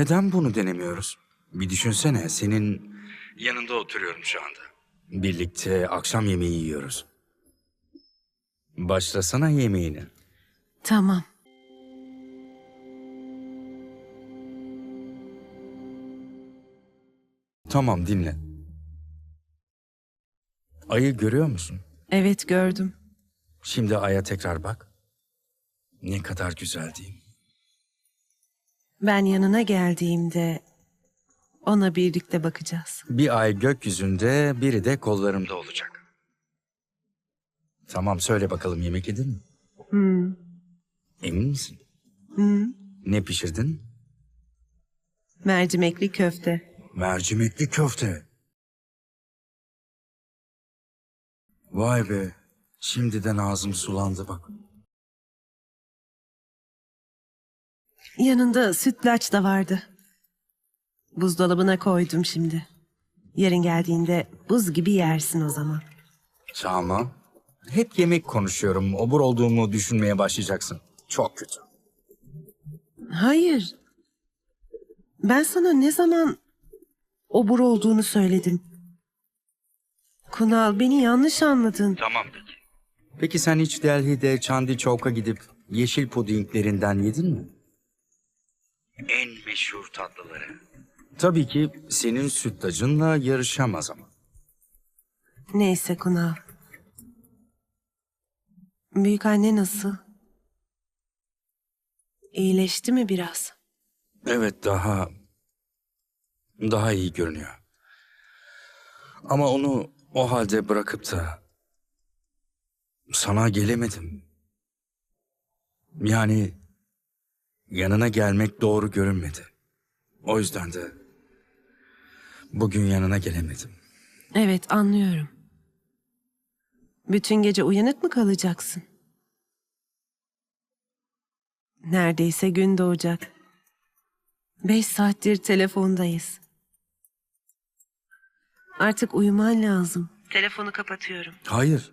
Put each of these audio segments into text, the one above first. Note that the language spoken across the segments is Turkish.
Neden bunu denemiyoruz? Bir düşünsene senin yanında oturuyorum şu anda. Birlikte akşam yemeği yiyoruz. Başlasana yemeğini. Tamam. Tamam dinle. Ayı görüyor musun? Evet gördüm. Şimdi aya tekrar bak. Ne kadar güzel değil mi? Ben yanına geldiğimde ona birlikte bakacağız. Bir ay gökyüzünde, biri de kollarımda olacak. Tamam söyle bakalım yemek yedin mi? Hmm. Emin misin? Hmm. Ne pişirdin? Mercimekli köfte. Mercimekli köfte. Vay be. Şimdiden ağzım sulandı bak. Yanında sütlaç da vardı. Buzdolabına koydum şimdi. Yarın geldiğinde buz gibi yersin o zaman. Tamam. Hep yemek konuşuyorum. Obur olduğumu düşünmeye başlayacaksın. Çok kötü. Hayır. Ben sana ne zaman obur olduğunu söyledim. Kunal beni yanlış anladın. Tamam peki. Peki sen hiç Delhi'de Çandi Çovk'a gidip yeşil pudinglerinden yedin mi? En meşhur tatlıları. Tabii ki senin sütlacınla yarışamaz ama. Neyse Kunal. Büyük anne nasıl? İyileşti mi biraz? Evet daha... Daha iyi görünüyor. Ama onu o halde bırakıp da... Sana gelemedim. Yani... Yanına gelmek doğru görünmedi. O yüzden de... Bugün yanına gelemedim. Evet anlıyorum. Bütün gece uyanık mı kalacaksın? Neredeyse gün doğacak. Beş saattir telefondayız. Artık uyuman lazım. Telefonu kapatıyorum. Hayır.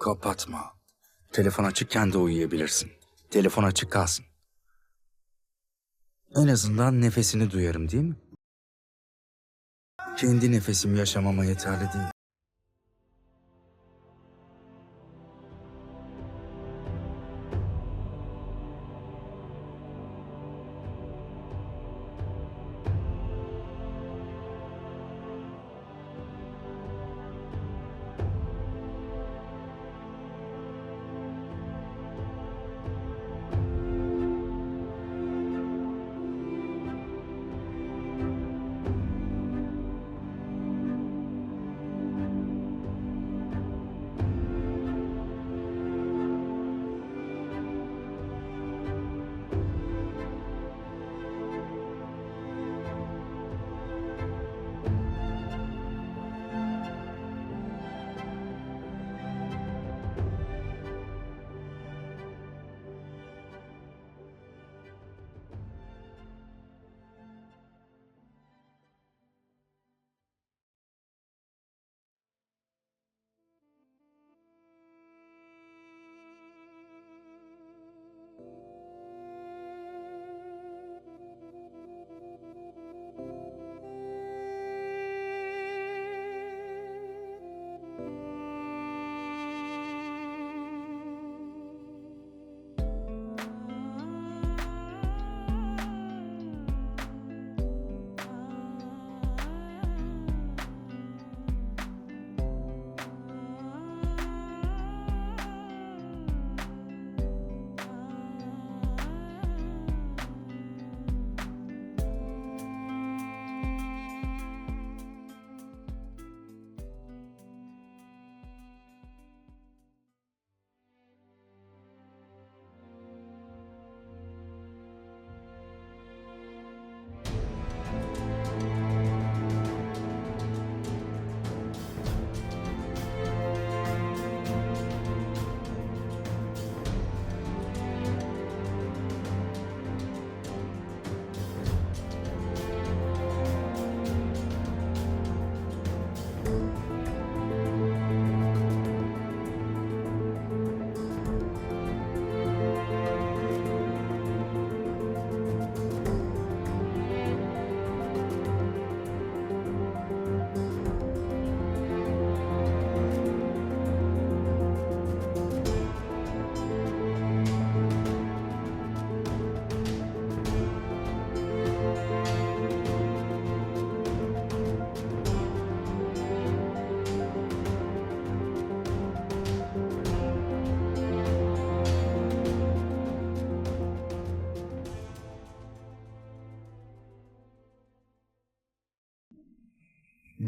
Kapatma. Telefon açıkken de uyuyabilirsin. Telefon açık kalsın. En azından nefesini duyarım değil mi? Kendi nefesim yaşamama yeterli değil.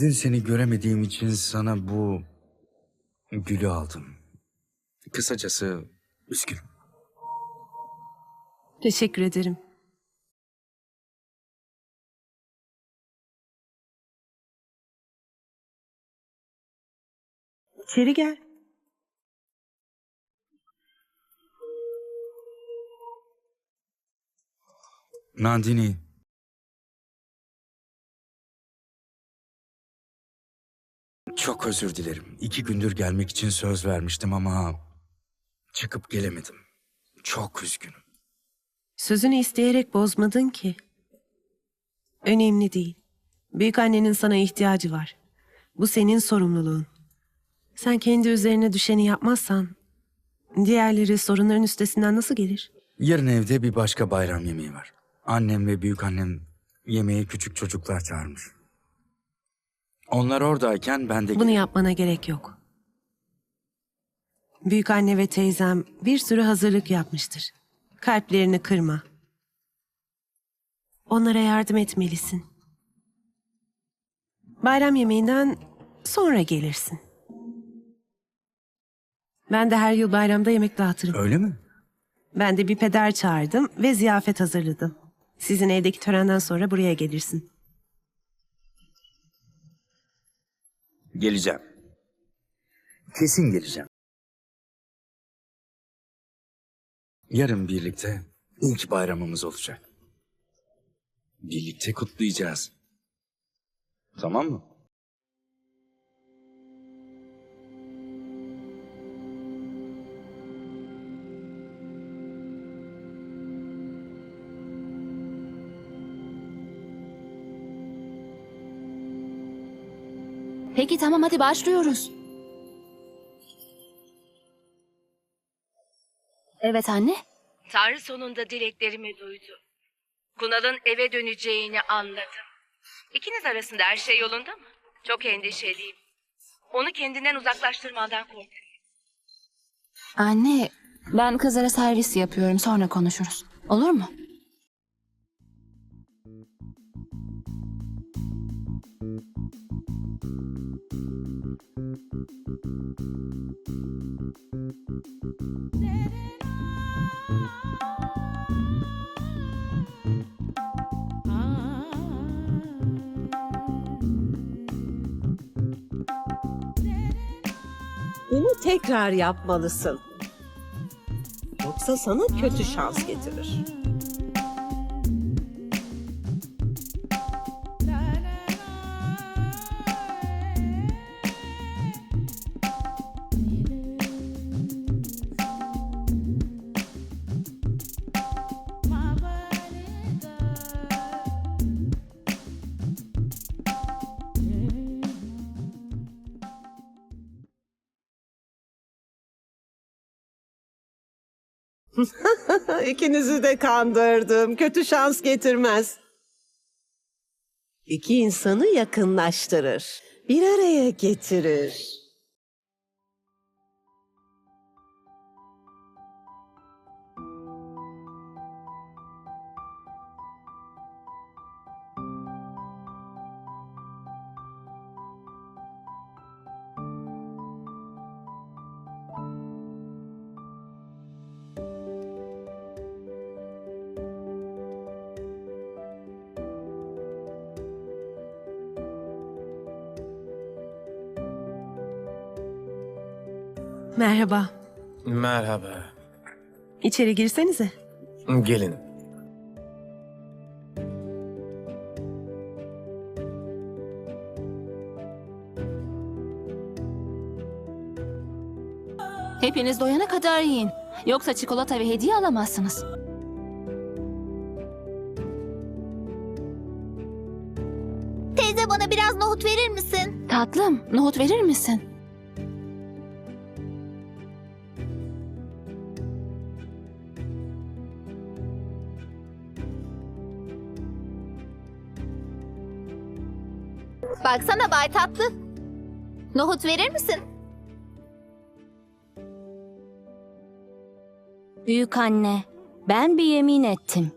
Dün seni göremediğim için sana bu gülü aldım. Kısacası üzgünüm. Teşekkür ederim. İçeri gel. Nandini. Çok özür dilerim. İki gündür gelmek için söz vermiştim ama çıkıp gelemedim. Çok üzgünüm. Sözünü isteyerek bozmadın ki. Önemli değil. Büyük annenin sana ihtiyacı var. Bu senin sorumluluğun. Sen kendi üzerine düşeni yapmazsan diğerleri sorunların üstesinden nasıl gelir? Yarın evde bir başka bayram yemeği var. Annem ve büyük annem yemeğe küçük çocuklar çağırmış. Onlar oradayken ben de... Bunu yapmana gerek yok. Büyük anne ve teyzem bir sürü hazırlık yapmıştır. Kalplerini kırma. Onlara yardım etmelisin. Bayram yemeğinden sonra gelirsin. Ben de her yıl bayramda yemek dağıtırım. Öyle mi? Ben de bir peder çağırdım ve ziyafet hazırladım. Sizin evdeki törenden sonra buraya gelirsin. Geleceğim. Kesin geleceğim. Yarın birlikte ilk bayramımız olacak. Birlikte kutlayacağız. Tamam mı? Peki tamam hadi başlıyoruz. Evet anne. Tanrı sonunda dileklerimi duydu. Kunal'ın eve döneceğini anladım. İkiniz arasında her şey yolunda mı? Çok endişeliyim. Onu kendinden uzaklaştırmandan korkuyorum. Anne ben kızlara servis yapıyorum sonra konuşuruz. Olur mu? Bunu tekrar yapmalısın. Yoksa sana kötü şans getirir. İkinizi de kandırdım. Kötü şans getirmez. İki insanı yakınlaştırır. Bir araya getirir. Merhaba. Merhaba. İçeri girsenize. Gelin. Hepiniz doyana kadar yiyin. Yoksa çikolata ve hediye alamazsınız. Teyze bana biraz nohut verir misin? Tatlım, nohut verir misin? Baksana Bay Tatlı. Nohut verir misin? Büyük anne, ben bir yemin ettim.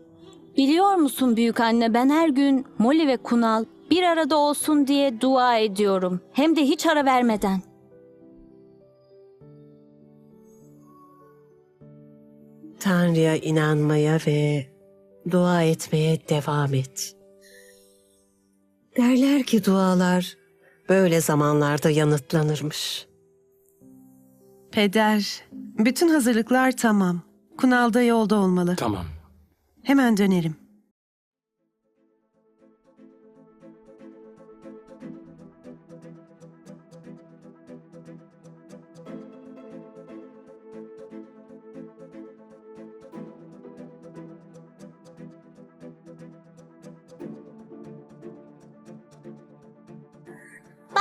Biliyor musun büyük anne ben her gün Molly ve Kunal Bir arada olsun diye dua ediyorum. Hem de hiç ara vermeden. Tanrı'ya inanmaya ve dua etmeye devam et. Derler ki dualar böyle zamanlarda yanıtlanırmış. Peder, bütün hazırlıklar tamam. Kunal da yolda olmalı. Tamam. Hemen dönerim.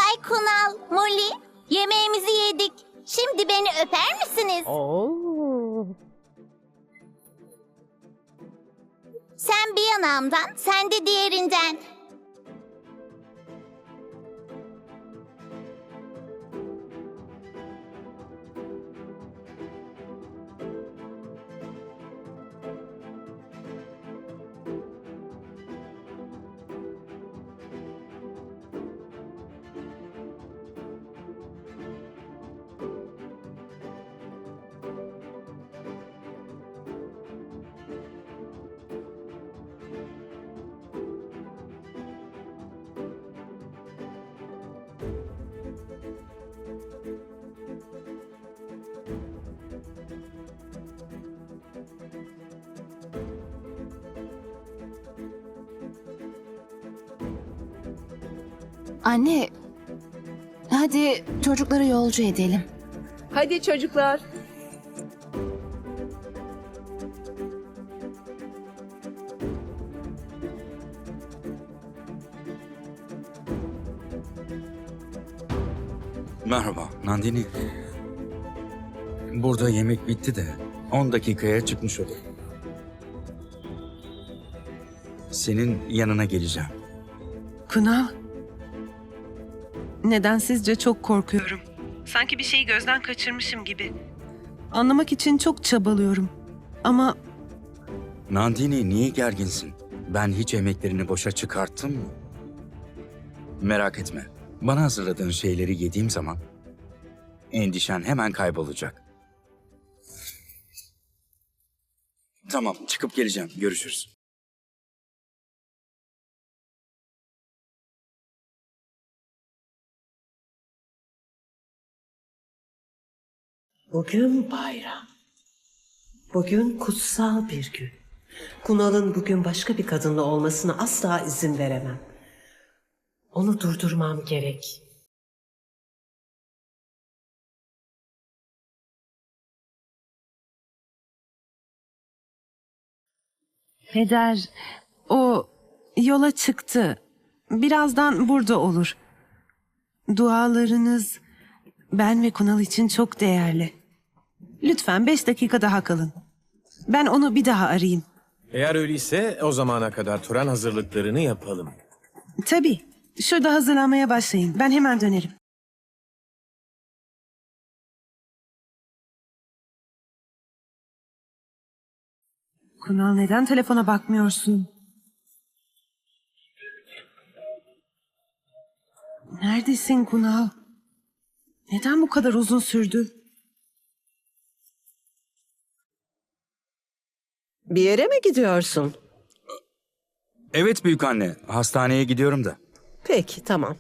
Bay Kunal, Molly, yemeğimizi yedik. Şimdi beni öper misiniz? Sen bir yanağımdan, sen de diğerinden. Anne, hadi çocukları yolcu edelim. Hadi çocuklar. Merhaba Nandini. Burada yemek bitti de 10 dakikaya çıkmış olur. Senin yanına geleceğim. Kunal. Nedensizce çok korkuyorum. Sanki bir şeyi gözden kaçırmışım gibi. Anlamak için çok çabalıyorum. Ama Nandini niye gerginsin? Ben hiç emeklerini boşa çıkarttım mı? Merak etme. Bana hazırladığın şeyleri yediğim zaman endişen hemen kaybolacak. Tamam, çıkıp geleceğim. Görüşürüz. Bugün bayram. Bugün kutsal bir gün. Kunal'ın bugün başka bir kadınla olmasına asla izin veremem. Onu durdurmam gerek. Peder, o yola çıktı. Birazdan burada olur. Dualarınız ben ve Kunal için çok değerli. Lütfen beş dakika daha kalın. Ben onu bir daha arayayım. Eğer öyleyse o zamana kadar tören hazırlıklarını yapalım. Tabii. Şurada hazırlanmaya başlayın. Ben hemen dönerim. Kunal neden telefona bakmıyorsun? Neredesin Kunal? Neden bu kadar uzun sürdü? Bir yere mi gidiyorsun? Evet büyük anne, hastaneye gidiyorum da. Peki tamam.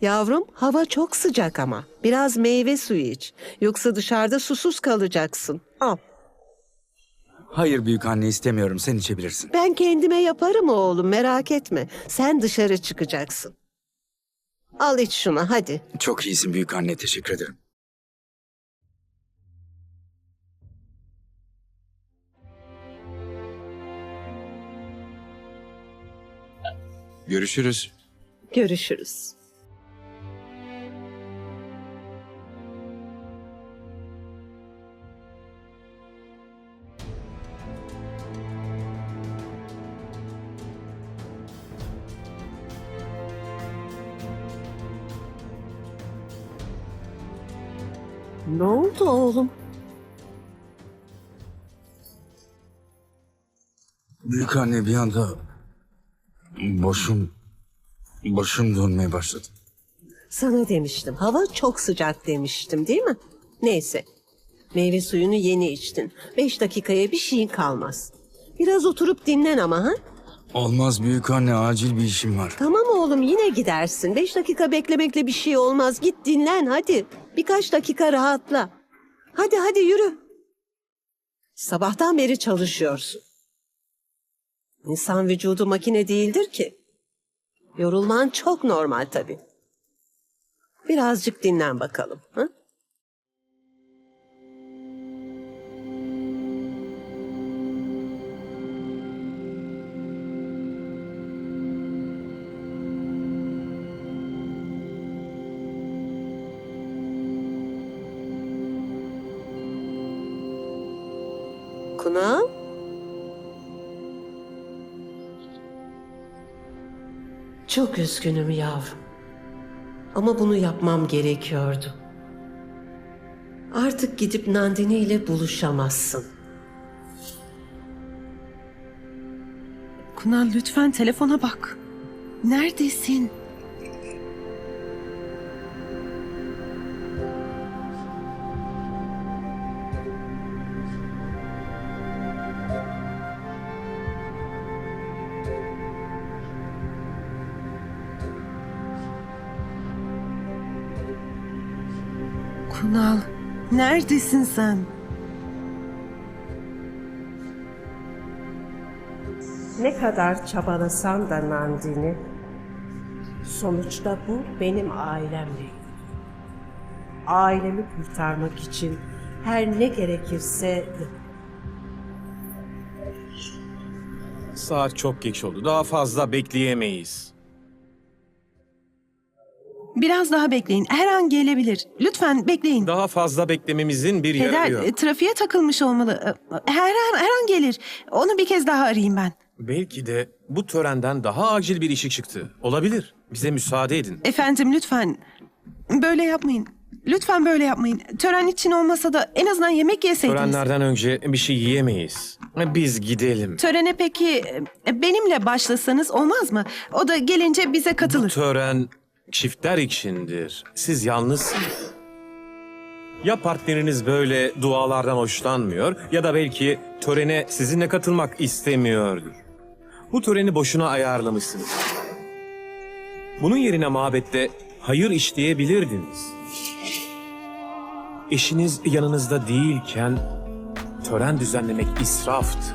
Yavrum hava çok sıcak ama. Biraz meyve suyu iç. Yoksa dışarıda susuz kalacaksın. Al. Hayır büyük anne istemiyorum, sen içebilirsin. Ben kendime yaparım oğlum merak etme. Sen dışarı çıkacaksın. Al iç şunu hadi. Çok iyisin büyük anne, teşekkür ederim. Görüşürüz. Görüşürüz. Ne oldu oğlum? Büyük anne bir anda boşum Başım dönmeye başladı. Sana demiştim. Hava çok sıcak demiştim değil mi? Neyse. Meyve suyunu yeni içtin. Beş dakikaya bir şeyin kalmaz. Biraz oturup dinlen ama ha? Olmaz büyük anne acil bir işim var. Tamam oğlum yine gidersin. Beş dakika beklemekle bir şey olmaz. Git dinlen hadi. Birkaç dakika rahatla. Hadi hadi yürü. Sabahtan beri çalışıyorsun. İnsan vücudu makine değildir ki. Yorulman çok normal tabii. Birazcık dinlen bakalım. Ha? Kunal? Çok üzgünüm yavrum. Ama bunu yapmam gerekiyordu. Artık gidip Nandini ile buluşamazsın. Kunal lütfen telefona bak. Neredesin? Kunal, neredesin sen? Ne kadar çabalasan da Nandini, sonuçta bu benim ailemle. Ailemi kurtarmak için her ne gerekirse Saat çok geç oldu. Daha fazla bekleyemeyiz. Biraz daha bekleyin. Her an gelebilir. Lütfen bekleyin. Daha fazla beklememizin bir Peder yararı yok. e, trafiğe takılmış olmalı. E, Her an, her an gelir. Onu bir kez daha arayayım ben. Belki de bu törenden daha acil bir işi çıktı. Olabilir. Bize müsaade edin. Efendim lütfen. Böyle yapmayın. Lütfen böyle yapmayın. Tören için olmasa da en azından yemek yeseydiniz. Törenlerden önce bir şey yiyemeyiz. Biz gidelim. Törene peki e, benimle başlasanız olmaz mı? O da gelince bize Bu katılır. tören çiftler içindir. Siz yalnızsınız. Ya partneriniz böyle dualardan hoşlanmıyor ya da belki törene sizinle katılmak istemiyordur. Bu töreni boşuna ayarlamışsınız. Bunun yerine mabette hayır işleyebilirdiniz. Eşiniz yanınızda değilken tören düzenlemek israftır.